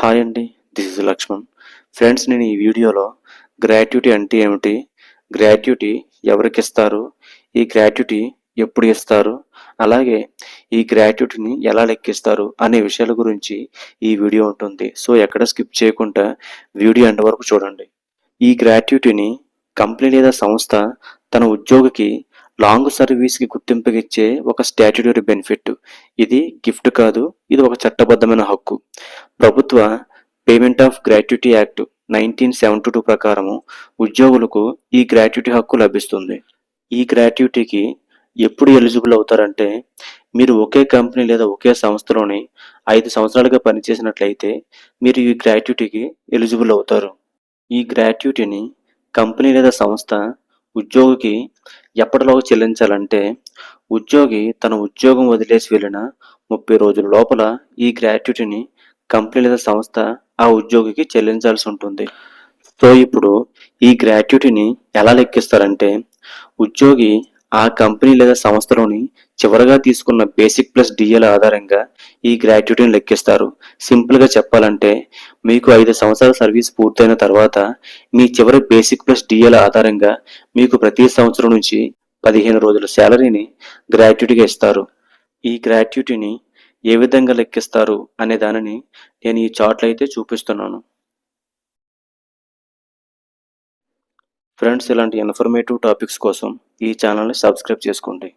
Hi అండి this is Laxman friends నేను ఈ వీడియోలో గ్రాట్యుటీ అంటే ఏమిటి? గ్రాట్యుటీ ఎవరికి ఇస్తారు? ఈ గ్రాట్యుటీ ఎప్పుడు ఇస్తారు? అలాగే ఈ గ్రాట్యుటీని ఎలా లెక్కిస్తారు? అనే విషయాల గురించి ఈ వీడియో ఉంటుంది. సో ఎక్కడ స్కిప్ చేయకుండా వీడియో ఎండ్ వరకు చూడండి. ఈ గ్రాట్యుటీని కంపెనీ లేదా సంస్థ తన ఉద్యోగికి లాంగ్ సర్వీస్కి గుర్తింపుకిచ్చే ఒక స్టాట్యుటరీ బెనిఫిట్ ఇది గిఫ్ట్ కాదు ఇది ఒక చట్టబద్ధమైన హక్కు. ప్రభుత్వ payment of gratuity act nineteen seventy two ప్రకారము ఉద్యోగులకు ఈ గ్రాట్యుటీ హక్కు లభిస్తుంది. ఈ గ్రాట్యుటీకి ఎప్పుడు ఎలిజిబుల్ అవుతారంటే మీరు ఒకే కంపెనీ లేదా ఒకే సంస్థలోని ఐదు సంవత్సరాలుగా పనిచేసినట్లయితే మీరు ఈ గ్రాట్యుటీకి ఎలిజిబుల్ అవుతారు. ఈ గ్రాట్యుటీని కంపెనీ లేదా సంస్థ ఉద్యోగికి ఎప్పటిలోగా చెల్లించాలంటే ఉద్యోగి తన ఉద్యోగం వదిలేసి వెళ్ళిన ముప్పై రోజుల లోపల ఈ గ్రాట్యుటీని కంపెనీ లేదా సంస్థ ఆ ఉద్యోగికి చెల్లించాల్సి ఉంటుంది. సో ఇప్పుడు ఈ గ్రాట్యుటీని ఎలా లెక్కిస్తారంటే ఉద్యోగి ఆ కంపెనీ లేదా సంస్థలోని చివరగా తీసుకున్న బేసిక్ ప్లస్ డిఎల్ ఆధారంగా ఈ గ్రాట్యుటీని లెక్కిస్తారు. సింపుల్గా చెప్పాలంటే మీకు ఐదు సంవత్సరాల సర్వీస్ పూర్తయిన తర్వాత మీ చివరి బేసిక్ ప్లస్ డిఎల్ ఆధారంగా మీకు ప్రతి సంవత్సరం నుంచి పదిహేను రోజుల శాలరీని గ్రాట్యుటీగా ఇస్తారు. ఈ గ్రాట్యుటీని ఏ విధంగా లెక్కిస్తారు అనే దానిని నేను ఈ చార్ట్లో అయితే చూపిస్తున్నాను. ఫ్రెండ్స్ ఇలాంటి ఇన్ఫర్మేటివ్ టాపిక్స్ కోసం ఈ ఛానల్ని సబ్స్క్రైబ్ చేసుకోండి.